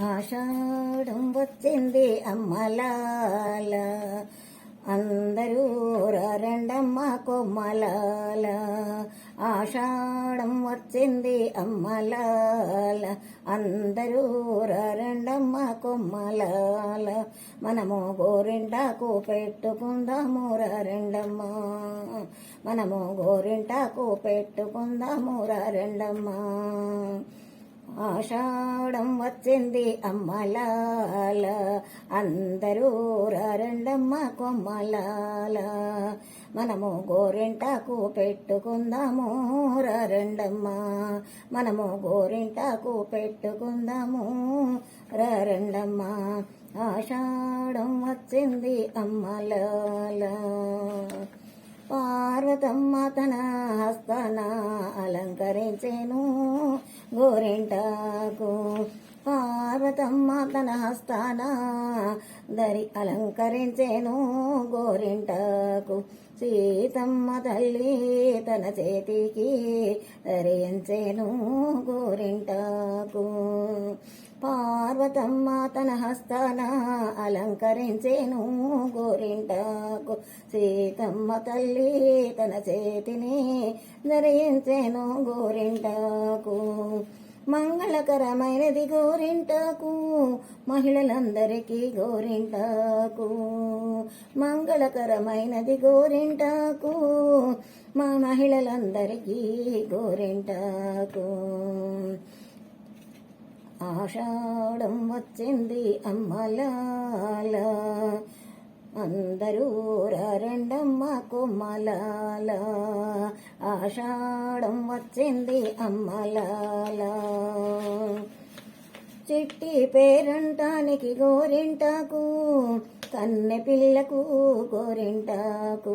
ఆషాఢం వచ్చింది అమ్మలాల. అందరూ రెండమ్మ కొమ్మలాల. ఆషాఢం వచ్చింది అమ్మలాల. అందరూ రెండమ్మ కొమ్మలాల. మనము గోరింటాకు పెట్టుకుందాము రెండమ్మ మనము గోరింటాకు పెట్టుకుందాము రెండమ్మ ఆషాఢం వచ్చింది అమ్మలాల. అందరూ రండమ్మ కొమ్మలాల. మనము గోరింటాకు పెట్టుకుందాము రండమ్మ మనము గోరింటాకు పెట్టుకుందాము రండమ్మ ఆషాఢం వచ్చింది అమ్మలాల. పార్వతమ్మ తన హస్తన అలంకరించేను గోరింటాకు. పార్వతమ్మ తన హస్తాన దరి అలంకరించేను గోరింటాకు. సీతమ్మ తల్లి తన చేతికి ధరించేను గోరింటాకు. పార్వతమ్మ తన హస్తన అలంకరించేను గోరింటాకు. సీతమ్మ తల్లి తన చేతిని ధరించేను గోరింటాకు. మంగళకరమైనది గోరింటాకు మహిళలందరికీ గోరింటాకు. మంగళకరమైనది గోరింటాకు మా మహిళలందరికీ గోరింటాకు. ఆషాఢం వచ్చింది అమ్మలాల. అందరూ రండమ్మ కొమ్మలాల ఆషాఢం వచ్చింది అమ్మలాల. చిట్టి పేరంటానికి గోరింటాకు. కన్నె పిల్లకు గోరింటాకు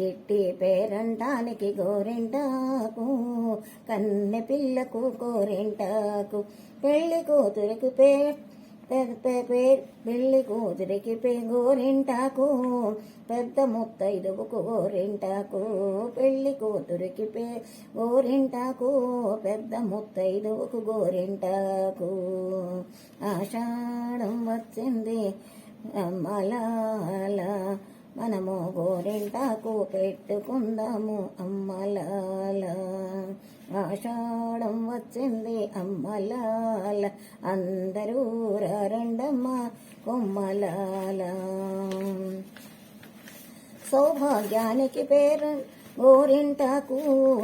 చిట్టి పేరంటానికి గోరింటాకు కన్నె పిల్లకు గోరింటాకు. పెళ్ళి కూతురికి పే పెళ్ళి కూతురికి పే గోరింటాకు పెద్ద ముత్తైదువుకు గోరింటాకు. పెళ్ళి కూతురికి పే గోరింటాకు పెద్ద ముత్తైదువుకు గోరింటాకు. ఆషాఢం వచ్చింది అమ్మలాల మనము గోరింటాకు పెట్టుకుందాము అమ్మలాల. ఆషాఢం వచ్చింది అమ్మలాల. అందరూ రండమ్మ కొమ్మలాల. సౌభాగ్యానికి పేరు గోరింటాకు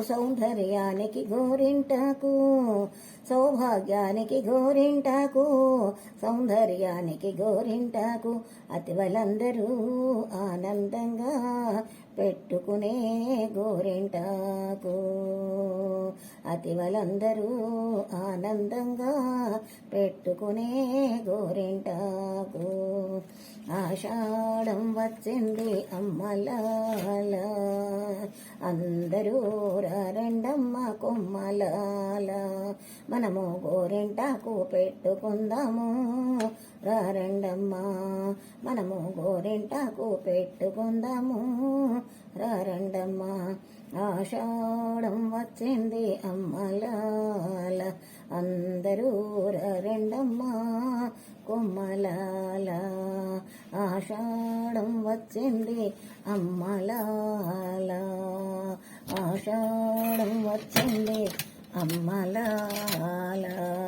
సౌందర్యానికి గోరింటాకు. సౌభాగ్యానికి గోరింటాకు సౌందర్యానికి గోరింటాకు అతివలందరూ ఆనందంగా పెట్టుకునే గోరింటాకు. అతివలందరూ ఆనందంగా పెట్టుకునే గోరింటాకు. ఆషాఢం వచ్చింది అమ్మలాల. అందరూ రెండమ్మ కొమ్మలాల. మనము గోరింటాకు పెట్టుకుందాము. రెండమ్మ మనము గోరింటాకు పెట్టుకుందాము. రెండమ్మ ఆషాఢం వచ్చింది అమ్మలాల అందరూ రెండమ్మ కొమ్మలాల. ఆషాఢం వచ్చింది అమ్మలాల ఆషాఢం వచ్చింది అమ్మలాల.